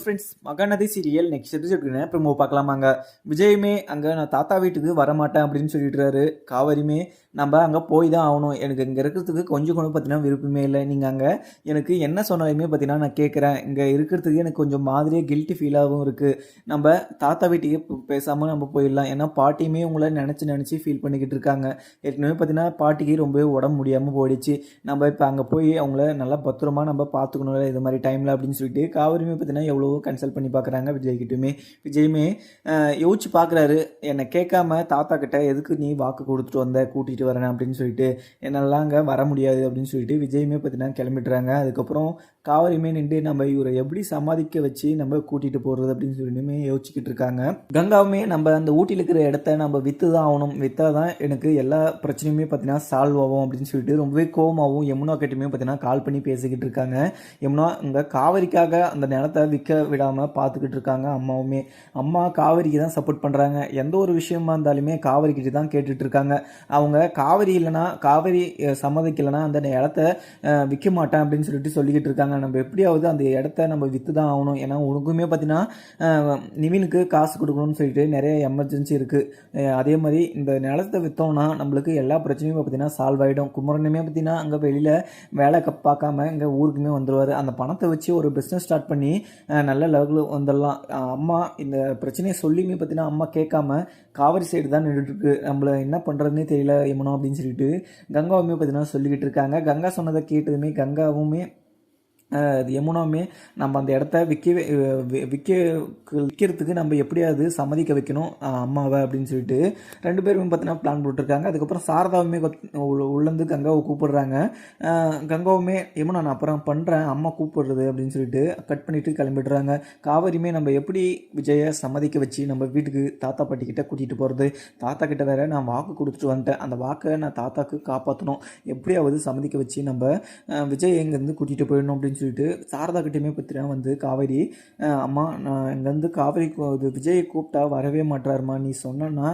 Friends Mahanadi serial next எபிசோடுக்கு promo பார்க்கலாமாங்க? விஜயுமே அங்கே நான் தாத்தா வீட்டுக்கு வரமாட்டேன் அப்படின்னு சொல்லிட்டுறாரு. காவரியுமே நம்ம அங்கே போய் தான் ஆகணும். எனக்கு இங்கே இருக்கிறதுக்கு கொஞ்சம் கூட பார்த்தீங்கன்னா விருப்பமே இல்லை. நீங்கள் அங்கே எனக்கு என்ன சொன்னாலுமே பார்த்தீங்கன்னா நான் கேட்குறேன். இங்கே இருக்கிறதுக்கு எனக்கு கொஞ்சம் மாதிரியே கில்ட்டி ஃபீலாகவும் இருக்குது நம்ம தாத்தா வீட்டுக்கே பேசாமல் நம்ம போயிடலாம். ஏன்னா பாட்டியுமே உங்களை நினச்சி நினச்சி ஃபீல் பண்ணிக்கிட்டு இருக்காங்க. ஏற்கனவே பார்த்தீங்கன்னா பாட்டிக்கு ரொம்பவே உடம்பு முடியாமல் போயிடுச்சு. நம்ம இப்போ அங்கே போய் அவங்கள நல்லா பத்திரமா நம்ம பார்த்துக்கணும்ல இது மாதிரி டைமில் அப்படின்னு சொல்லிட்டு காவிரியுமே பார்த்தீங்கன்னா எவ்வளோ எவ்வளவோ கன்சல்ட் பண்ணி பார்க்குறாங்க விஜய்கிட்டுமே விஜயுமே யோசிச்சு பார்க்குறாரு என்னை கேட்காம தாத்தா கிட்ட எதுக்கு நீ வாக்கு கொடுத்துட்டு வந்த? கூட்டிகிட்டு வரேன் அப்படின்னு சொல்லிட்டு. என்னெல்லாம் அங்கே வர முடியாது அப்படின்னு சொல்லிட்டு விஜயுமே பார்த்தீங்கன்னா கிளம்பிடுறாங்க. அதுக்கப்புறம் காவிரியுமே நின்று நம்ம இவரை எப்படி சமாதிக்க வச்சு நம்ம கூட்டிகிட்டு போகிறது அப்படின்னு சொல்லிட்டுமே யோசிச்சுக்கிட்டு இருக்காங்க. கங்காவுமே நம்ம அந்த ஊட்டியில் இருக்கிற இடத்த நம்ம விற்று தான் ஆகணும். விற்றா தான் எனக்கு எல்லா பிரச்சனையுமே பார்த்தீங்கன்னா சால்வ் ஆகும் அப்படின்னு சொல்லிட்டு ரொம்பவே கோவமாகவும் யமுனா கிட்டமே பார்த்தீங்கன்னா கால் பண்ணி பேசிக்கிட்டு இருக்காங்க. யமுனா இங்கே காவிரிக்காக அந்த நிலத்தை விற்க விடாமல் பார்த்துக்கிட்டு இருக்காங்க அம்மாவுமே. அம்மா காவேரிக்கு தான் சப்போர்ட் பண்ணுறாங்க எந்த ஒரு விஷயமா இருந்தாலுமே காவேரிக்கிட்ட தான் கேட்டுட்டு இருக்காங்க. அவங்க காவேரி இல்லைன்னா காவேரி சம்மதிக்கலைன்னா அந்த இடத்த விற்க மாட்டேன் அப்படின்னு சொல்லிட்டு சொல்லிக்கிட்டு இருக்காங்க. நம்ம எப்படியாவது அந்த இடத்த நம்ம விற்று தான் ஆகணும். ஏன்னா உனக்குமே பார்த்தீங்கன்னா நிவினுக்கு காசு கொடுக்கணும்னு சொல்லிட்டு நிறைய எமர்ஜென்சி இருக்குது அதே மாதிரி இந்த நிலத்தை விற்றோம்னா நம்மளுக்கு எல்லா பிரச்சனையும் பார்த்தீங்கன்னா சால்வ் ஆகிடும் குமரனுமே பார்த்தீங்கன்னா அங்கே வெளியில் வேலை பார்க்காம இங்கே ஊருக்குமே வந்துடுவார் அந்த பணத்தை வச்சு ஒரு பிஸ்னஸ் ஸ்டார்ட் பண்ணி நல்ல லெவலில் வந்துடலாம் அம்மா இந்த பிரச்சனையை சொல்லியுமே பார்த்தீங்கன்னா அம்மா கேட்காம காவிரி சைடு தான் நின்றுட்டுருக்கு நம்மள என்ன பண்ணுறதுனே தெரியல யமுனா அப்படின்னு சொல்லிட்டு கங்காவுமே பார்த்தீங்கன்னா சொல்லிக்கிட்டு இருக்காங்க. கங்கா சொன்னதை கேட்டதுமே கங்காவுமே அது இது நம்ம அந்த இடத்த விற்கவே விற்க விற்கிறதுக்கு நம்ம எப்படியாவது சம்மதிக்க வைக்கணும் அம்மாவை அப்படின்னு சொல்லிட்டு ரெண்டு பேருமே பார்த்தீங்கன்னா பிளான் போட்டிருக்காங்க. அதுக்கப்புறம் சாரதாவுமே உள்ளேருந்து கங்காவை கூப்பிடுறாங்க. கங்காவுமே யமுனா நான் அப்புறம் பண்ணுறேன் அம்மா கூப்பிடுறது அப்படின்னு சொல்லிட்டு கட் பண்ணிவிட்டு கிளம்பிடுறாங்க. காவேரியுமே நம்ம எப்படி விஜயை சம்மதிக்க வச்சு நம்ம வீட்டுக்கு தாத்தா பாட்டி கிட்ட கூட்டிகிட்டு போகிறது தாத்தா கிட்ட வேற நான் வாக்கு கொடுத்துட்டு வந்துட்டேன். அந்த வாக்கை நான் தாத்தாக்கு காப்பாற்றணும் எப்படியாவது சம்மதிக்க வச்சு நம்ம விஜய் எங்கேருந்து கூட்டிகிட்டு போயிடணும் அப்படின்னு சொல்லிட்டு சாரதா கிட்டேயுமே பார்த்தீங்கன்னா வந்து காவேரி அம்மா நான் இங்கேருந்து காவேரி இது விஜயை கூப்பிட்டா வரவே மாட்டாருமா நீ சொன்னா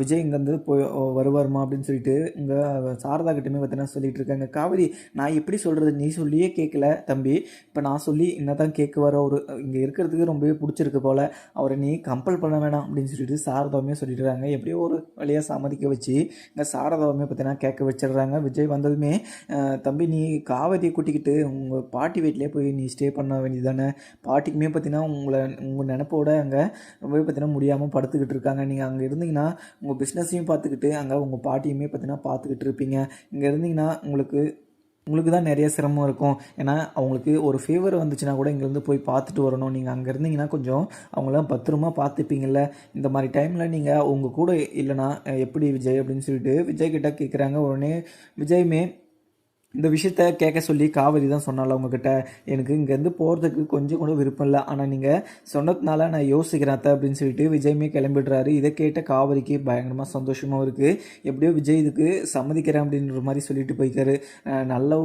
விஜய் இங்கேருந்து போய் வருவாருமா? அப்படின்னு சொல்லிட்டு இங்கே சாரதா கிட்டேயுமே பார்த்தீங்கன்னா சொல்லிட்டு இருக்காங்க. காவேரி நான் எப்படி சொல்கிறது நீ சொல்லியே கேட்கல தம்பி. இப்போ நான் சொல்லி என்ன தான் கேட்குவார் ஒரு இங்கே இருக்கிறதுக்கு ரொம்பவே பிடிச்சிருக்கு போல். அவரை நீ கம்பல் பண்ண வேணாம். அப்படின்னு சொல்லிட்டு சாரதாவுமே சொல்லிடுறாங்க எப்படியோ ஒரு வழியாக சம்மதிக்க வச்சு இங்கே சாரதாவுமே பார்த்தீங்கன்னா கேட்க வச்சிடுறாங்க. விஜய் வந்ததுமே தம்பி நீ காவேரியை கூட்டிக்கிட்டு உங்கள் பாட்டி பாட்டி வீட்டிலே போய் நீ ஸ்டே பண்ண வேண்டியது தானே பாட்டிக்குமே பார்த்தீங்கன்னா உங்களை உங்கள் நினப்போட அங்கே ரொம்பவே பார்த்தீங்கன்னா முடியாமல் படுத்துக்கிட்டு இருக்காங்க. நீங்கள் அங்கே இருந்தீங்கன்னா உங்கள் பிஸ்னஸையும் பார்த்துக்கிட்டு அங்கே உங்கள் பாட்டியுமே பார்த்தீங்கன்னா பார்த்துக்கிட்டு இருப்பீங்க. இங்கே இருந்தீங்கன்னா உங்களுக்கு உங்களுக்கு தான் நிறைய சிரமம் இருக்கும். ஏன்னா அவங்களுக்கு ஒரு ஃபீவர் வந்துச்சுன்னா கூட இங்கேருந்து போய் பார்த்துட்டு வரணும். நீங்கள் அங்கே இருந்தீங்கன்னா கொஞ்சம் அவங்களாம் பத்திரமா பார்த்துப்பீங்கள்ல இந்த மாதிரி டைமில் நீங்கள் உங்கள் கூட இல்லைனா எப்படி விஜய் அப்படின்னு சொல்லிட்டு விஜய் கிட்டே கேட்குறாங்க உடனே விஜயுமே இந்த விஷயத்த கேட்க சொல்லி காவேரி தான் சொன்னால உங்ககிட்ட. எனக்கு இங்கேருந்து போகிறதுக்கு கொஞ்சம் கூட விருப்பம் இல்லை. ஆனால் நீங்கள் சொன்னதுனால நான் யோசிக்கிறேன் அத்தை அப்படின்னு சொல்லிட்டு விஜய்மே கிளம்பிடுறாரு. இதை கேட்ட காவேரிக்கு பயங்கரமாக சந்தோஷமாகவும் இருக்குது எப்படியோ விஜய் இதுக்கு சம்மதிக்கிறேன் அப்படின்ற மாதிரி சொல்லிட்டு போய்க்காரு. நல்ல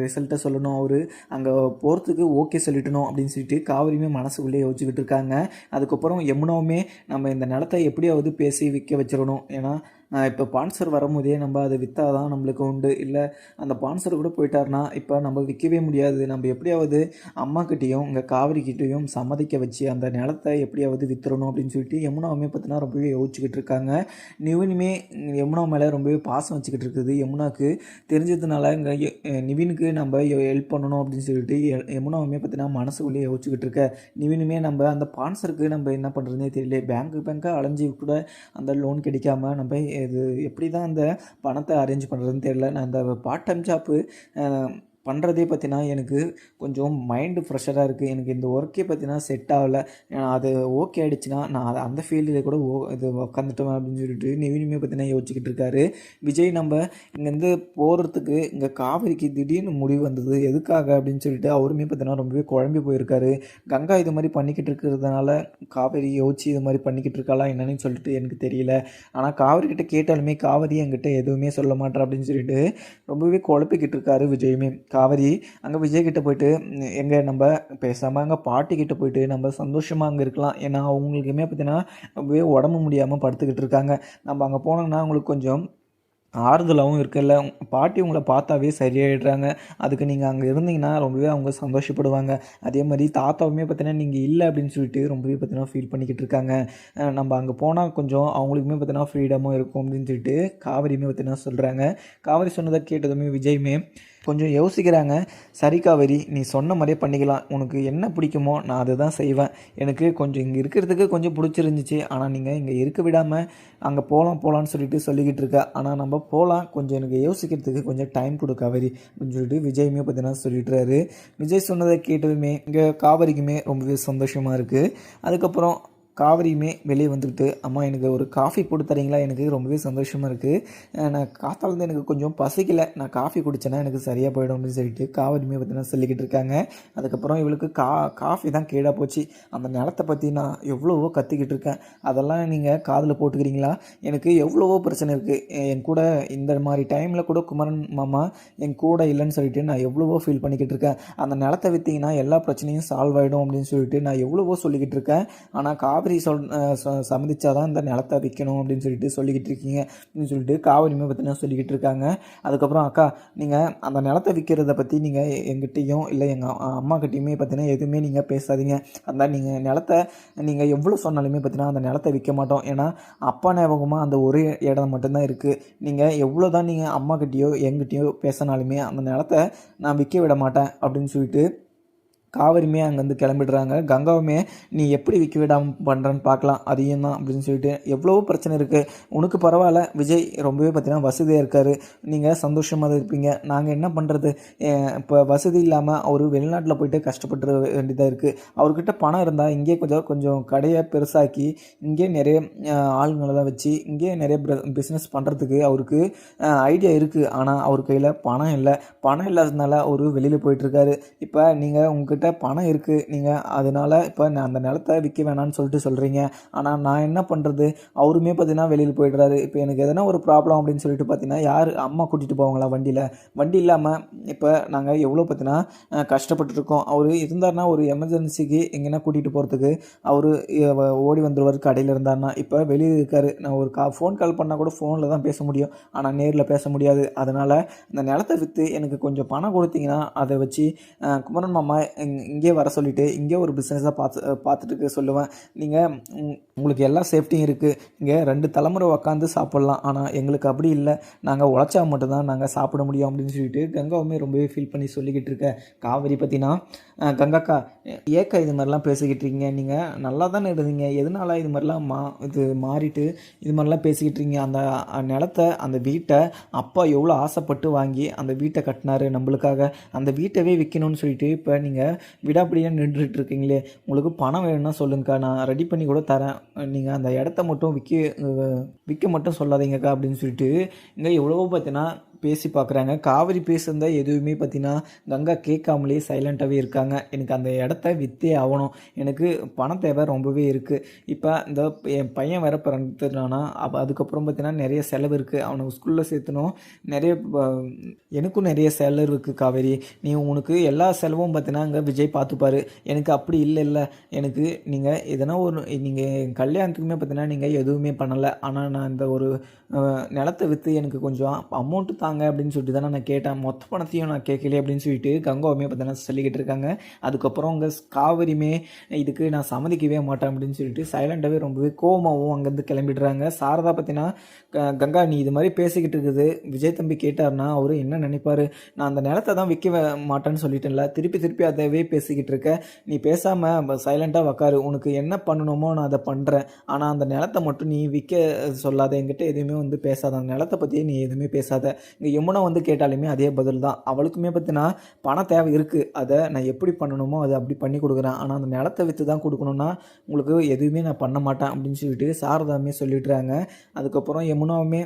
ரிசல்ட்டை சொல்லணும் அவர். அங்கே போகிறதுக்கு ஓகே சொல்லிட்டணும் அப்படின்னு சொல்லிட்டு காவிரியுமே மனசுக்குள்ளே யோசிச்சுக்கிட்டு இருக்காங்க. அதுக்கப்புறம் யமுனாவுமே நம்ம இந்த நிலத்தை எப்படியாவது பேசி விற்க வச்சிடணும். ஏன்னா இப்போ பான்சர் வரும்போதே நம்ம அதை விற்றா தான் நம்மளுக்கு உண்டு. இல்லை அந்த பான்சர் கூட போயிட்டார்னா இப்போ நம்ம விற்கவே முடியாது. நம்ம எப்படியாவது அம்மாக்கிட்டேயும் இங்கே காவிரிக்கிட்டேயும் சம்மதிக்க வச்சு அந்த நிலத்தை எப்படியாவது விற்றுறணும் அப்படின்னு சொல்லிட்டு யமுனாவுமே பார்த்தீங்கன்னா ரொம்பவே யோசிச்சுக்கிட்டு இருக்காங்க. நிவினுமே யமுனா மேலே ரொம்பவே பாசம் வச்சுக்கிட்டு இருக்குது. யமுனாக்கு தெரிஞ்சதுனால இங்கே நிவினுக்கு நம்ம ஹெல்ப் பண்ணணும் அப்படின்னு சொல்லிட்டு யமுனாவுமே பார்த்தீங்கன்னா மனசுக்குள்ளேயே யோசிச்சுக்கிட்டு இருக்க. நிவினுமே நம்ம அந்த பான்சருக்கு நம்ம என்ன பண்ணுறதுனே தெரியல. பேங்க்கு பேங்க்காக அலைஞ்சி கூட அந்த லோன் கிடைக்காம நம்ம இது எப்படி தான் அந்த பணத்தை அரேஞ்ச் பண்ணுறதுன்னு தெரியல. நான் அந்த பார்ட் டைம் ஜாப்பு பண்ணுறதே பார்த்தீங்கன்னா எனக்கு கொஞ்சம் மைண்டு ஃப்ரெஷராக இருக்குது எனக்கு இந்த ஒர்க்கே பார்த்தினா செட் ஆகலை. அது ஓகே ஆகிடுச்சுன்னா நான் அதை அந்த ஃபீல்டில் கூட ஓ இது உக்காந்துட்டோம் அப்படின்னு சொல்லிட்டு நிவினுமே பார்த்தீங்கன்னா யோசிச்சுக்கிட்டு இருக்காரு. விஜய் நம்ம இங்கேருந்து போகிறதுக்கு இங்கே காவிரிக்கு திடீர்னு முடிவு வந்தது. எதுக்காக அப்படின்னு சொல்லிட்டு அவருமே பார்த்தினா ரொம்பவே குழம்பி போயிருக்காரு. கங்கா இது மாதிரி பண்ணிக்கிட்டு இருக்கிறதுனால காவேரி யோசிச்சு இது மாதிரி பண்ணிக்கிட்டு இருக்காளா என்னன்னு சொல்லிட்டு எனக்கு தெரியல. ஆனால் காவேரி கிட்ட கேட்டாலுமே காவிரி என்கிட்ட எதுவுமே சொல்ல மாட்டேறா அப்படின்னு சொல்லிட்டு ரொம்பவே குழப்பிக்கிட்டு இருக்காரு விஜயுமே. காவேரி அங்கே விஜய் கிட்ட போயிட்டு எங்கே நம்ம பேசாமல் அங்கே பாட்டிக்கிட்ட போயிட்டு நம்ம சந்தோஷமாக அங்கே இருக்கலாம். ஏன்னா அவங்களுக்குமே பார்த்தீங்கன்னா ரொம்பவே உடம்பு முடியாமல் படுத்துக்கிட்டு இருக்காங்க. நம்ம அங்கே போனோம்னா அவங்களுக்கு கொஞ்சம் ஆறுதலாகவும் இருக்குல்ல. பாட்டி உங்களை பார்த்தாவே சரியாயிடுறாங்க. அதுக்கு நீங்கள் அங்கே இருந்தீங்கன்னா ரொம்பவே அவங்க சந்தோஷப்படுவாங்க. அதே மாதிரி தாத்தாவுமே பார்த்தீங்கன்னா நீங்கள் இல்லை அப்படின்னு சொல்லிட்டு ரொம்பவே பார்த்தீங்கன்னா ஃபீல் பண்ணிக்கிட்டு இருக்காங்க. நம்ம அங்கே போனால் கொஞ்சம் அவங்களுக்குமே பார்த்தீங்கன்னா ஃப்ரீடமும் இருக்கும் அப்படின்னு சொல்லிட்டு காவிரியுமே பார்த்தீங்கன்னா சொல்கிறாங்க காவிரி சொன்னதை கேட்டதுமே விஜயுமே கொஞ்சம் யோசிக்கிறாங்க. சரி காவேரி நீ சொன்ன மாதிரியே பண்ணிக்கலாம். உனக்கு என்ன பிடிக்குமோ நான் அதை தான் செய்வேன். எனக்கு கொஞ்சம் இங்கே இருக்கிறதுக்கு கொஞ்சம் பிடிச்சிருந்துச்சி. ஆனால் நீங்கள் இங்கே இருக்க விடாமல் அங்கே போகலாம் போகலான்னு சொல்லிட்டு சொல்லிக்கிட்டு இருக்க. ஆனால் நம்ம போகலாம் கொஞ்சம் எனக்கு யோசிக்கிறதுக்கு கொஞ்சம் டைம் கொடு காவேரி அப்படின்னு சொல்லிட்டு விஜயுமே பார்த்தீங்கன்னா சொல்லிட்டுறாரு. விஜய் சொன்னதை கேட்டதுமே இங்கே காவேரிக்குமே ரொம்பவே சந்தோஷமாக இருக்குது அதுக்கப்புறம் காவிரியுமே வெளியே வந்துக்கிட்டு அம்மா எனக்கு ஒரு காஃபி போட்டு தரீங்களா? எனக்கு ரொம்பவே சந்தோஷமாக இருக்குது நான் காத்தாலேருந்து எனக்கு கொஞ்சம் பசிக்கலை. நான் காஃபி குடிச்சேன்னா எனக்கு சரியாக போயிடும் அப்படின்னு சொல்லிட்டு காவிரியுமே பார்த்தீங்கன்னா சொல்லிக்கிட்டு இருக்காங்க. அதுக்கப்புறம் இவளுக்கு கா காஃபி தான் கேடாக போச்சு. அந்த நிலத்தை பற்றி நான் எவ்வளவோ கற்றுக்கிட்டு இருக்கேன். அதெல்லாம் நீங்கள் காதில் போட்டுக்கிறீங்களா? எனக்கு எவ்வளவோ பிரச்சனை இருக்குது என் கூட இந்த மாதிரி டைமில் கூட குமரன் மாமா என் கூட இல்லைன்னு சொல்லிட்டு நான் எவ்வளவோ ஃபீல் பண்ணிக்கிட்டு இருக்கேன். அந்த நிலத்தை விற்றீங்கன்னா எல்லா பிரச்சனையும் சால்வ் ஆகிடும் அப்படின்னு சொல்லிட்டு நான் எவ்வளவோ சொல்லிக்கிட்டு இருக்கேன். ஆனால் காவிரி சொல் அஹ் ச- சம்மதிச்சாதான் இந்த நிலத்தை விற்கணும் அப்படின்னு சொல்லிட்டு சொல்லிக்கிட்டு இருக்கீங்க அப்படின்னு சொல்லிட்டு காவிரிமை பற்றினா சொல்லிக்கிட்டு இருக்காங்க. அதுக்கப்புறம் அக்கா நீங்கள் அந்த நிலத்தை விற்கிறத பற்றி நீங்கள் எங்கிட்டையும் இல்லை எங்கள் அம்மா கிட்டேயுமே பார்த்தீங்கன்னா எதுவுமே நீங்கள் பேசாதீங்க. அந்த நீங்கள் நிலத்தை நீங்கள் எவ்வளோ சொன்னாலுமே பார்த்தீங்கன்னா அந்த நிலத்தை விற்க மாட்டோம். ஏன்னா அப்பா ஞாபகமாக அந்த ஒரு இடம் மட்டும்தான் இருக்குது நீங்கள் எவ்வளோ தான் நீங்கள் அம்மா கிட்டேயோ எங்கிட்டேயோ பேசினாலுமே அந்த நிலத்தை நான் விற்க விட மாட்டேன் அப்படின்னு சொல்லிட்டு காவிரியுமே அங்கேருந்து கிளம்பிடுறாங்க. கங்காவுமே நீ எப்படி விற்க விடாமல் பண்ணுறன்னு பார்க்கலாம் அதையும் தான் அப்படின்னு சொல்லிட்டு எவ்வளவோ பிரச்சனை இருக்குது உனக்கு பரவாயில்ல விஜய் ரொம்பவே பார்த்தீங்கன்னா வசதியாக இருக்கார். நீங்கள் சந்தோஷமாக தான் இருப்பீங்க. நாங்கள் என்ன பண்ணுறது இப்போ வசதி இல்லாமல் அவர் வெளிநாட்டில் போயிட்டு கஷ்டப்பட்டு வேண்டியதாக இருக்குது அவர்கிட்ட பணம் இருந்தால் இங்கே கொஞ்சம் கொஞ்சம் கடையை பெருசாக்கி இங்கே நிறைய ஆளுங்களெல்லாம் ஆளுங்களை தான் வச்சு இங்கே நிறைய பிஸ்னஸ் பண்ணுறதுக்கு அவருக்கு ஐடியா இருக்குது ஆனால் அவர் கையில் பணம் இல்லை. பணம் இல்லாததுனால அவர் வெளியில் போயிட்டுருக்காரு இப்போ நீங்கள் உங்ககிட்ட பணம் இருக்குது நீங்கள் அதனால இப்போ நான் அந்த நிலத்தை விற்க வேணான்னு சொல்லிட்டு சொல்கிறீங்க ஆனால் நான் என்ன பண்ணுறது அவருமே பார்த்தீங்கன்னா வெளியில் போயிடுறாரு. இப்போ எனக்கு எதனா ஒரு ப்ராப்ளம் அப்படின்னு சொல்லிட்டு பார்த்தீங்கன்னா யார் அம்மா கூட்டிகிட்டு போவாங்களா வண்டியில்? வண்டி இல்லாமல் இப்போ நாங்கள் எவ்வளோ பார்த்தீங்கன்னா கஷ்டப்பட்டுருக்கோம். அவர் இருந்தாருன்னா ஒரு எமர்ஜென்சிக்கு எங்கன்னா கூட்டிகிட்டு போகிறதுக்கு அவர் ஓடி வந்துடுவார் கடையில் இருந்தார்னா இப்போ வெளியில் இருக்காரு. நான் ஒரு கா ஃபோன் கால் பண்ணால் கூட ஃபோனில் தான் பேச முடியும். ஆனால் நேரில் பேச முடியாது. அதனால் இந்த நிலத்தை விற்று எனக்கு கொஞ்சம் பணம் கொடுத்தீங்கன்னா அதை வச்சு குமரன் மாமா இங்கே வர சொல்லிவிட்டு இங்கே ஒரு பிஸ்னஸாக பார்த்து பார்த்துட்டு சொல்லுவேன். நீங்கள் உங்களுக்கு எல்லா சேஃப்டியும் இருக்குது இங்கே ரெண்டு தலைமுறை உக்காந்து சாப்பிட்லாம். ஆனால் எங்களுக்கு அப்படி இல்லை. நாங்கள் உழைச்சா மட்டும்தான் நாங்கள் சாப்பிட முடியும் அப்படின்னு சொல்லிட்டு கங்காவுமே ரொம்பவே ஃபீல் பண்ணி சொல்லிக்கிட்டு இருக்க. காவேரி பற்றினா கங்காக்கா ஏக்கா இது மாதிரிலாம் பேசிக்கிட்டு இருக்கீங்க. நீங்கள் நல்லா தானே இருந்தீங்க. எதனால இது மாதிரிலாம் மா இது மாறிட்டு இது மாதிரிலாம் பேசிக்கிட்டு இருக்கீங்க? அந்த நிலத்தை அந்த வீட்டை அப்பா எவ்வளோ ஆசைப்பட்டு வாங்கி அந்த வீட்டை கட்டினாரு நம்மளுக்காக. அந்த வீட்டவே விற்கணும்னு சொல்லிட்டு இப்போ நீங்கள் விடாப்பிடியாக நின்றுட்டு இருக்கீங்களே உங்களுக்கு பணம் வேணும்னா சொல்லுங்கக்கா நான் ரெடி பண்ணி கூட தரேன். நீங்கள் அந்த இடத்த மட்டும் விற்க விற்க மட்டும் சொல்லாதீங்கக்கா அப்படின்னு சொல்லிட்டு இங்கே எவ்வளவோ பார்த்தீங்கன்னா பேசி பார்க்குறாங்க காவிரி பேசுகிறத எதுவுமே பார்த்தீங்கன்னா கங்கா கேட்காமலே சைலண்ட்டாகவே இருக்காங்க. எனக்கு அந்த இடத்த விற்றே ஆகணும். எனக்கு பணம் தேவை ரொம்பவே இருக்குது இப்போ இந்த என் பையன் வேற பிறந்துட்டானா அப்போ அதுக்கப்புறம் பார்த்தீங்கன்னா நிறைய செலவு இருக்குது அவனை ஸ்கூலில் சேர்த்தணும் நிறைய எனக்கும் நிறைய செலவு இருக்குது காவேரி. நீ உனக்கு எல்லா செலவும் பார்த்தீங்கன்னா அங்கே விஜய் பார்த்துப்பாரு எனக்கு அப்படி இல்லை இல்லை. எனக்கு நீங்கள் எதனா ஒரு நீங்கள் கல்யாணத்துக்குமே பார்த்தீங்கன்னா நீங்கள் எதுவுமே பண்ணலை. ஆனால் நான் இந்த ஒரு நிலத்தை விற்று எனக்கு கொஞ்சம் அமௌண்ட்டு தாங்க அப்படின்னு சொல்லிட்டு தானே நான் கேட்டேன். மொத்த பணத்தையும் நான் கேட்கல அப்படின்னு சொல்லிட்டு கங்காவுமே பார்த்தீங்கன்னா சொல்லிக்கிட்டு இருக்காங்க. அதுக்கப்புறம் அங்கே காவிரியுமே இதுக்கு நான் சம்மதிக்கவே மாட்டேன் அப்படின்னு சொல்லிட்டு சைலண்டாகவே ரொம்பவே கோவமாகவும் அங்கேருந்து கிளம்பிடுறாங்க. சாரதா பார்த்தீங்கன்னா க- கங்கா நீ இது மாதிரி பேசிக்கிட்டு இருக்குது. விஜய் தம்பி கேட்டார்னா அவர் என்ன நினைப்பாரு? நான் அந்த நிலத்தை தான் விற்க மாட்டேன்னு சொல்லிட்டேன்ல. திருப்பி திருப்பி அதவே பேசிக்கிட்டு இருக்க. நீ பேசாமல் சைலண்ட்டாக உக்காரு. உனக்கு என்ன பண்ணணுமோ நான் அதை பண்ணுறேன் ஆனால் அந்த நிலத்தை மட்டும் நீ விற்க சொல்லாத. என்கிட்ட எதுவுமே வந்து பேசாத. அந்த நிலத்தை பற்றியே நீ எதுவுமே பேசாத. இங்கே யமுனா வந்து கேட்டாலுமே அதே பதில் தான் அவளுக்குமே பார்த்தீங்கன்னா பண தேவை இருக்குது அதை நான் எப்படி பண்ணணுமோ அதை அப்படி பண்ணி கொடுக்குறேன். ஆனால் அந்த நிலத்தை விற்று தான் கொடுக்கணுன்னா உங்களுக்கு எதுவுமே நான் பண்ண மாட்டேன் அப்படின்னு சொல்லிட்டு சாரதாமே சொல்லிடுறாங்க அதுக்கப்புறம் யமுனாவுமே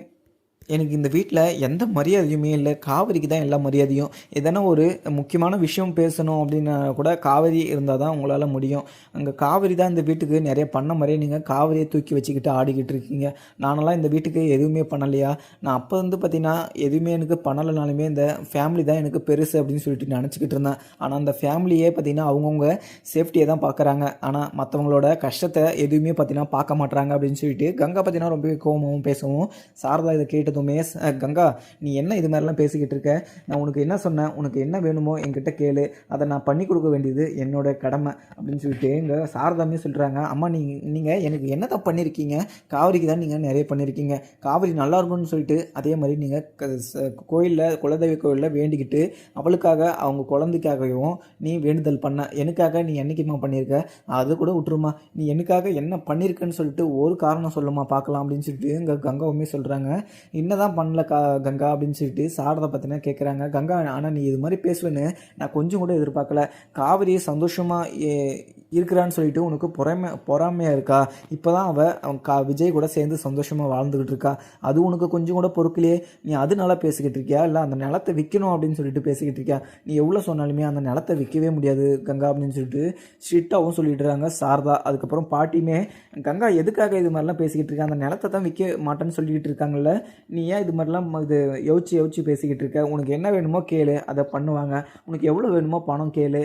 எனக்கு இந்த வீட்டில் எந்த மரியாதையுமே இல்லை. காவிரிக்கு தான் எல்லா மரியாதையும். எதனா ஒரு முக்கியமான விஷயம் பேசணும் அப்படின்னா கூட காவிரி இருந்தால் தான் உங்களால் முடியும். அங்கே காவிரி தான் இந்த வீட்டுக்கு நிறைய பண்ண மாதிரியே நீங்கள் காவிரியை தூக்கி வச்சுக்கிட்டு ஆடிக்கிட்டு இருக்கீங்க. நானெல்லாம் இந்த வீட்டுக்கு எதுவுமே பண்ணலையா? நான் அப்போ வந்து பார்த்தீங்கன்னா எதுவுமே எனக்கு பண்ணலைனாலுமே இந்த ஃபேமிலி தான் எனக்கு பெருசு அப்படின்னு சொல்லிட்டு நினச்சிக்கிட்டு இருந்தேன். ஆனால் அந்த ஃபேமிலியே பார்த்தீங்கன்னா அவங்கவுங்க சேஃப்டியை தான் பார்க்குறாங்க ஆனால் மற்றவங்களோட கஷ்டத்தை எதுவுமே பார்த்தீங்கன்னா பார்க்க மாட்டுறாங்க அப்படின்னு சொல்லிட்டு கங்கா பார்த்தீங்கன்னா ரொம்பவே கோபமாகவும் பேசவும். சாரதா இதை கேட்டு கேட்டதுமே கங்கா நீ என்ன இது மாதிரிலாம் பேசிக்கிட்டு இருக்க? நான் உனக்கு என்ன சொன்னேன்? உனக்கு என்ன வேணுமோ என்கிட்ட கேளு. அதை நான் பண்ணி கொடுக்க வேண்டியது என்னோட கடமை அப்படின்னு சொல்லிட்டு எங்கள் சாரதாமே சொல்கிறாங்க அம்மா நீ நீங்கள் எனக்கு என்ன தான் பண்ணியிருக்கீங்க காவிரிக்கு தான் நீங்கள் நிறைய பண்ணியிருக்கீங்க காவிரி நல்லா இருக்கும்னு சொல்லிட்டு அதே மாதிரி நீங்கள் கோயிலில் குலதெய்வ கோயிலில் வேண்டிக்கிட்டு அவளுக்காக அவங்க குழந்தைக்காகவும் நீ வேண்டுதல் பண்ண. எனக்காக நீ என்னைக்குமா பண்ணியிருக்க அது கூட விட்டுருமா. நீ எனக்காக என்ன பண்ணியிருக்கன்னு சொல்லிட்டு ஒரு காரணம் சொல்லுமா பார்க்கலாம் அப்படின்னு சொல்லிட்டு இங்கே கங்காவுமே சொல்கிறாங்க என்னதான் பண்ணல கா கங்கா அப்படின்னு சொல்லிட்டு சாரதை பற்றினா கேட்குறாங்க கங்கா ஆனால் நீ இது மாதிரி பேசுவேன்னு நான் கொஞ்சம் கூட எதிர்பார்க்கல. காவிரி சந்தோஷமாக இருக்கிறான்னு சொல்லிட்டு உனக்கு பொறாமை பொறாமையாக இருக்கா? இப்போ தான் அவள் அவன் கா விஜய் கூட சேர்ந்து சந்தோஷமாக வாழ்ந்துக்கிட்டு இருக்கா. அது உனக்கு கொஞ்சம் கூட பொறுக்கலையே. நீ அதனால பேசிக்கிட்டு இருக்கியா? இல்லை அந்த நிலத்தை விற்கணும் அப்படின்னு சொல்லிட்டு பேசிக்கிட்டு இருக்கியா? நீ எவ்வளோ சொன்னாலுமே அந்த நிலத்தை விற்கவே முடியாது கங்கா அப்படின்னு சொல்லிட்டு ஸ்ட்ரிக்டாகவும் சொல்லிடுறாங்க சாரதா. அதுக்கப்புறம் பாட்டியுமே கங்கா எதுக்காக இது மாதிரிலாம் பேசிக்கிட்டு இருக்கா? அந்த நிலத்தை தான் விற்க மாட்டேன்னு சொல்லிக்கிட்டு இருக்காங்கல்ல. நீ ஏன் இது மாதிரிலாம் இது யோசிச்சு யோசிச்சு பேசிக்கிட்டு இருக்க? உனக்கு என்ன வேணுமோ கேளு அதை பண்ணுவாங்க. உனக்கு எவ்வளோ வேணுமோ பணம் கேளு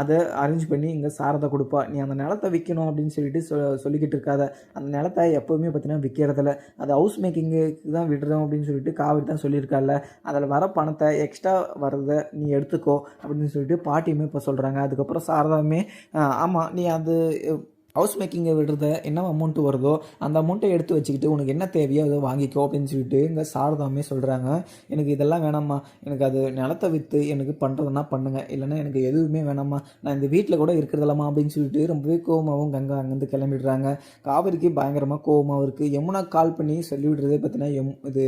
அதை அரேஞ்ச் பண்ணி இங்கே சாரதை கொடுப்பா. நீ அந்த நிலத்தை விற்கணும் அப்படின்னு சொல்லிட்டு சொ சொல்லிக்கிட்டு இருக்காத. அந்த நிலத்தை எப்போவுமே பார்த்தீங்கன்னா விற்கிறதில்ல அது ஹவுஸ் மேக்கிங்கு தான் விடுறோம் அப்படின்னு சொல்லிட்டு காவிரி தான் சொல்லியிருக்கால அதில் வர பணத்தை எக்ஸ்ட்ரா வரதை நீ எடுத்துக்கோ அப்படின்னு சொல்லிட்டு பாட்டியுமே இப்போ சொல்கிறாங்க அதுக்கப்புறம் சாரதாவுமே ஆமாம் நீ அது ஹவுஸ் மேக்கிங்கை விடுறத என்ன அமௌண்ட் வருதோ அந்த அமௌண்ட்டை எடுத்து வச்சுக்கிட்டு உனக்கு என்ன தேவையோ அதை வாங்கிக்கோ அப்படின்னு சொல்லிட்டு இங்கே சாரதாமே சொல்கிறாங்க எனக்கு இதெல்லாம் வேணாம்மா. எனக்கு அது நிலத்தை விற்று எனக்கு பண்ணுறதுனா பண்ணுங்கள் இல்லைன்னா எனக்கு எதுவுமே வேணாம்மா. நான் இந்த வீட்டில் கூட இருக்கிறதில்லம்மா அப்படின்னு சொல்லிட்டு ரொம்பவே கோவமாகவும் கங்கா அங்கேருந்து கிளம்பிடுறாங்க. காவிரிக்கு பயங்கரமாக கோவமாகவும் இருக்குது யமுனா கால் பண்ணி சொல்லி விடுறதே பார்த்தீங்கன்னா எம் இது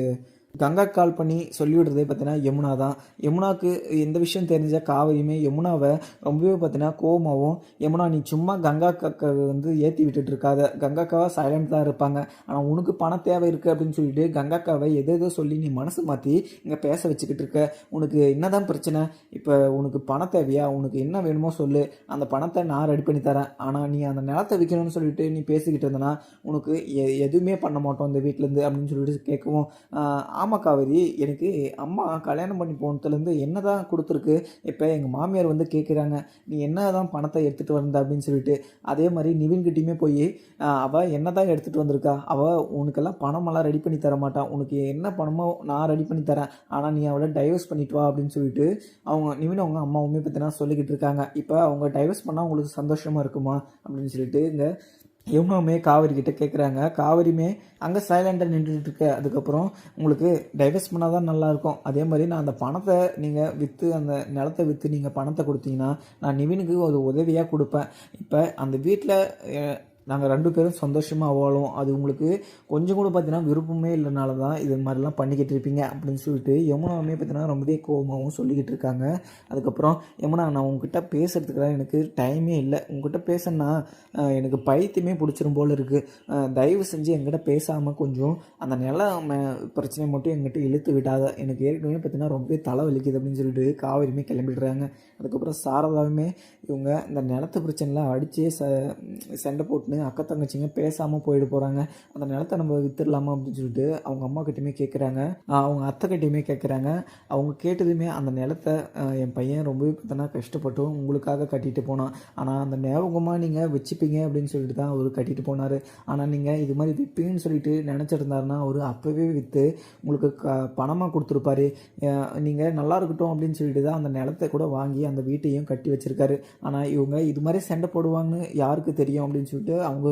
கங்கா கால் பண்ணி சொல்லிவிடுறதே பார்த்தீங்கன்னா யமுனா தான். யமுனாவுக்கு எந்த விஷயம் தெரிஞ்ச காவிரியுமே யமுனாவை ரொம்பவே பார்த்தீங்கன்னா கோவமாகவும் யமுனா நீ சும்மா கங்கா கக்கா வந்து ஏற்றி விட்டுட்டு இருக்காத. கங்காக்காவை சைலண்ட் தான் இருப்பாங்க. ஆனால் உனக்கு பண தேவை இருக்குது அப்படின்னு சொல்லிட்டு கங்காக்காவை எதோ எதோ சொல்லி நீ மனசு மாற்றி இங்கே பேச வச்சுக்கிட்டு இருக்க. உனக்கு என்னதான் பிரச்சனை? இப்போ உனக்கு பண தேவையா? உனக்கு என்ன வேணுமோ சொல்லு. அந்த பணத்தை நான் ரெடி பண்ணி தரேன். ஆனால் நீ அந்த நிலத்தை விற்கணும்னு சொல்லிட்டு நீ பேசிக்கிட்டு இருந்தனா உனக்கு எ எதுவுமே பண்ண மாட்டோம் இந்த வீட்டிலேருந்து அப்படின்னு சொல்லிட்டு கேட்கவும் ஆமாம் காவேரி எனக்கு அம்மா கல்யாணம் பண்ணி போனதுலேருந்து என்ன தான் கொடுத்துருக்கு இப்போ எங்கள் மாமியார் வந்து கேட்குறாங்க நீ என்ன தான் பணத்தை எடுத்துகிட்டு வந்த? அப்படின்னு சொல்லிட்டு அதே மாதிரி நிவின்கிட்டையுமே போய் அவள் என்ன தான் எடுத்துகிட்டு வந்திருக்கா? அவள் உனக்கெல்லாம் பணமெல்லாம் ரெடி பண்ணி தர மாட்டான் உனக்கு என்ன பணமோ நான் ரெடி பண்ணி தரேன். ஆனால் நீ அவளை டைவர்ஸ் பண்ணிட்டு வா அப்படின்னு சொல்லிட்டு அவங்க நிவின் அவங்க அம்மாவுமே பற்றினா சொல்லிக்கிட்டு இருக்காங்க. இப்போ அவங்க டைவர்ஸ் பண்ணால் உங்களுக்கு சந்தோஷமாக இருக்குமா? அப்படின்னு சொல்லிட்டு இங்கே இவங்களுமே காவேரி கிட்ட கேட்குறாங்க காவேரியுமே அங்கே சைலண்டாக நின்றுட்டு இருக்க. அதுக்கப்புறம் உங்களுக்கு டைவர்ஸ் பண்ணால் தான் நல்லாயிருக்கும் அதே மாதிரி நான் அந்த பணத்தை நீங்கள் விற்று அந்த நிலத்தை விற்று நீங்கள் பணத்தை கொடுத்தீங்கன்னா நான் நிவினுக்கு ஒரு உதவியாக கொடுப்பேன். இப்போ அந்த வீட்டில் நாங்கள் ரெண்டு பேரும் சந்தோஷமாக வாழும் அது உங்களுக்கு கொஞ்சம் கூட பார்த்தீங்கன்னா விருப்பமே இல்லைனால தான் இது மாதிரிலாம் பண்ணிக்கிட்டு இருப்பீங்க அப்படின்னு சொல்லிட்டு யமுனாவுமே பார்த்தீங்கன்னா ரொம்பவே கோபமாகவும் சொல்லிக்கிட்டு இருக்காங்க. அதுக்கப்புறம் யமுனா நான் உங்ககிட்ட பேசுகிறதுக்குலாம் எனக்கு டைமே இல்லை. உங்ககிட்ட பேசணுன்னா எனக்கு பைத்தியமே பிடிச்சிரும் போல் இருக்குது தயவு செஞ்சு எங்கிட்ட பேசாமல் கொஞ்சம் அந்த நில பிரச்சனையை மட்டும் எங்கிட்ட இழுத்து விடாத. எனக்கு ஏற்கனவே பார்த்தீங்கன்னா ரொம்பவே தலை வலிக்குது அப்படின்னு சொல்லிட்டு காவிரியுமே கிளம்பிடுறாங்க. அதுக்கப்புறம் சாரதாவுமே இவங்க இந்த நிலத்து பிரச்சனைலாம் அடித்து ச சண்டை போட்டுன்னு அக்கா தங்கச்சிங்க பேசாமல் போயிட்டு போகிறாங்க அந்த நிலத்தை நம்ம வித்துடலாமா அப்படின்னு சொல்லிட்டு அவங்க அம்மா கேட்குறாங்க அவங்க அத்தை கேட்குறாங்க அவங்க கேட்டதுமே அந்த நிலத்தை என் பையன் ரொம்பவே பார்த்தோன்னா கஷ்டப்பட்டு உங்களுக்காக கட்டிட்டு போனான். ஆனால் அந்த ஞாபகமாக நீங்கள் வச்சுப்பீங்க அப்படின்னு சொல்லிட்டு தான் அவர் கட்டிட்டு போனார். ஆனால் நீங்கள் இது மாதிரி விற்பீங்கன்னு சொல்லிட்டு நினச்சிருந்தாருன்னா அவர் அப்போவே விற்று உங்களுக்கு க பணமாக கொடுத்துருப்பாரு. நீங்கள் நல்லா இருக்கட்டும் அப்படின்னு சொல்லிட்டு தான் அந்த நிலத்தை கூட வாங்கி அந்த வீட்டையும் கட்டி வச்சிருக்காரு. ஆனால் இவங்க இது மாதிரி சண்டை போடுவாங்கன்னு யாருக்கு தெரியும் அப்படின்னு சொல்லிட்டு அவங்க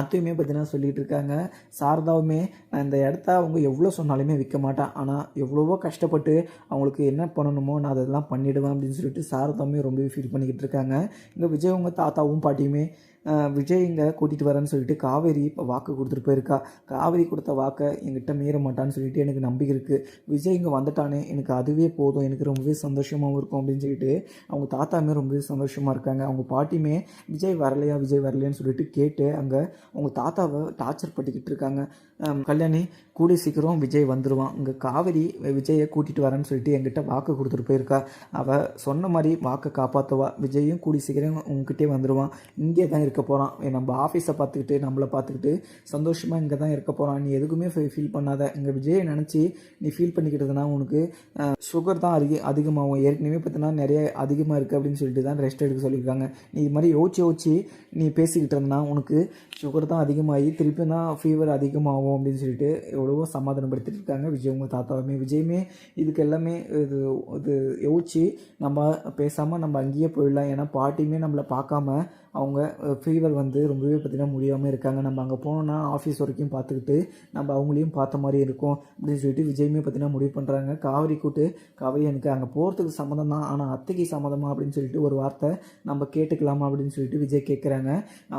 அத்தையுமே பார்த்தீங்கன்னா சொல்லிகிட்டு இருக்காங்க சாரதாவுமே நான் இந்த இடத்த அவங்க எவ்வளோ சொன்னாலுமே விற்க மாட்டேன். ஆனால் எவ்வளவோ கஷ்டப்பட்டு அவங்களுக்கு என்ன பண்ணணுமோ நான் அதெல்லாம் பண்ணிவிடுவேன் அப்படின்னு சொல்லிட்டு சாரதாவுமே ரொம்பவே ஃபீல் பண்ணிக்கிட்டு இருக்காங்க. இங்கே விஜய் அவங்க தாத்தாவும் பாட்டியுமே அஹ், விஜய் இங்கே கூட்டிகிட்டு வரேன்னு சொல்லிட்டு காவேரி இப்போ வாக்கு கொடுத்துட்டு போயிருக்கா. காவேரி கொடுத்த வாக்கை எங்கிட்ட மீற மாட்டான்னு சொல்லிட்டு எனக்கு நம்பிக்கை இருக்குது விஜய் இங்கே வந்துட்டானே எனக்கு அதுவே போதும். எனக்கு ரொம்பவே சந்தோஷமாகவும் இருக்கும் அப்படின்னு சொல்லிட்டு அவங்க தாத்தாமே ரொம்பவே சந்தோஷமாக இருக்காங்க. அவங்க பாட்டியுமே விஜய் வரலையா விஜய் வரலையான்னு சொல்லிட்டு கேட்டு அங்கே அவங்க தாத்தாவை டார்ச்சர் பண்ணிக்கிட்டு இருக்காங்க. கல்யாணி கூடி சீக்கிரம் விஜய் வந்துடுவான் இங்கே காவேரி விஜயை கூட்டிகிட்டு வரேன்னு சொல்லிட்டு என்கிட்ட வாக்கு கொடுத்துட்டு போயிருக்கா. அவள் சொன்ன மாதிரி வாக்கை காப்பாற்றுவா விஜயும் கூடி சீக்கிரம் உங்ககிட்டே வந்துடுவான் இங்கே தான் இருக்க போகிறான் நம்ம ஆஃபீஸை பார்த்துக்கிட்டு நம்மளை பார்த்துக்கிட்டு சந்தோஷமாக இங்கே தான் இருக்க போகிறான் நீ எதுக்குமே ஃபீல் பண்ணாத. இங்கே விஜயை நினச்சி நீ ஃபீல் பண்ணிக்கிட்டதுனா உனக்கு சுகர் தான் அதிக அதிகமாகும். ஏற்கனவே பார்த்தீங்கன்னா நிறைய அதிகமாக இருக்குது அப்படின்னு சொல்லிட்டு தான் ரெஸ்ட் எடுக்க சொல்லியிருக்காங்க. நீ இது மாதிரி யோசிச்சு யோசிச்சு நீ பேசிக்கிட்டு இருந்தனா உனக்கு சுகர் தான் அதிகமாகி திருப்பி தான் ஃபீவர் அதிகமாகும். பண்ணுவோம் அப்படின்னு சொல்லிட்டு எவ்வளவோ சமாதானப்படுத்திட்டு இருக்காங்க விஜய் உங்கள் தாத்தாவுமே விஜயுமே இதுக்கு எல்லாமே இது இது யோசிச்சு நம்ம பேசாமல் நம்ம அங்கேயே போயிடலாம். ஏன்னா பாட்டியுமே நம்மளை பார்க்காம அவங்க ஃபீவர் வந்து ரொம்பவே பார்த்திங்கன்னா முடியாமல் இருக்காங்க. நம்ம அங்கே போனோம்னா ஆஃபீஸ் வரைக்கும் பார்த்துக்கிட்டு நம்ம அவங்களையும் பார்த்த மாதிரி இருக்கும் அப்படின்னு சொல்லிட்டு விஜயுமே பார்த்திங்கன்னா முடிவு பண்ணுறாங்க காவிரி கூட்டு காவிரி எனக்கு அங்கே போகிறதுக்கு சம்மதம் தான் ஆனால் அத்தைக்கு சம்மந்தமா அப்படின்னு சொல்லிட்டு ஒரு வார்த்தை நம்ம கேட்டுக்கலாமா அப்படின்னு சொல்லிட்டு விஜய் கேட்குறாங்க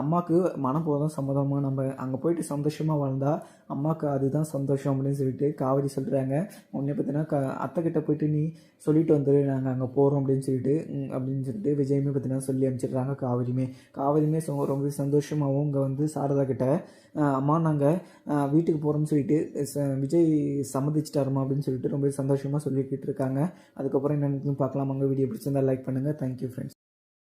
அம்மாவுக்கு மனப்போதும் சம்மதமாக நம்ம அங்கே போயிட்டு சந்தோஷமாக வாழ்ந்தால் அம்மாவுக்கு அதுதான் சந்தோஷம் அப்படின்னு சொல்லிட்டு காவிரி சொல்கிறாங்க உடனே பார்த்தீங்கன்னா க அத்தைக்கிட்ட போயிட்டு நீ சொல்லிட்டு வந்துடு நாங்கள் அங்கே போகிறோம் அப்படின்னு சொல்லிட்டு அப்படின்னு சொல்லிட்டு விஜயுமே பார்த்தீங்கன்னா சொல்லி அனுப்பிச்சிடுறாங்க காவிரியுமே. காவிரியுமே ரொம்ப சந்தோஷமாகவும் இங்கே வந்து சாரதா கிட்ட அம்மா நாங்கள் வீட்டுக்கு போகிறோம்னு சொல்லிட்டு ச- விஜய் சம்மதிச்சிட்டாருமா அப்படின்னு சொல்லிட்டு ரொம்ப சந்தோஷமாக சொல்லிக்கிட்டு இருக்காங்க. அதுக்கப்புறம் என்னென்னு பார்க்கலாம் அங்கே வீடியோ பிடிச்சிருந்தா லைக் பண்ணுங்கள் தேங்க்யூ ஃப்ரெண்ட்ஸ்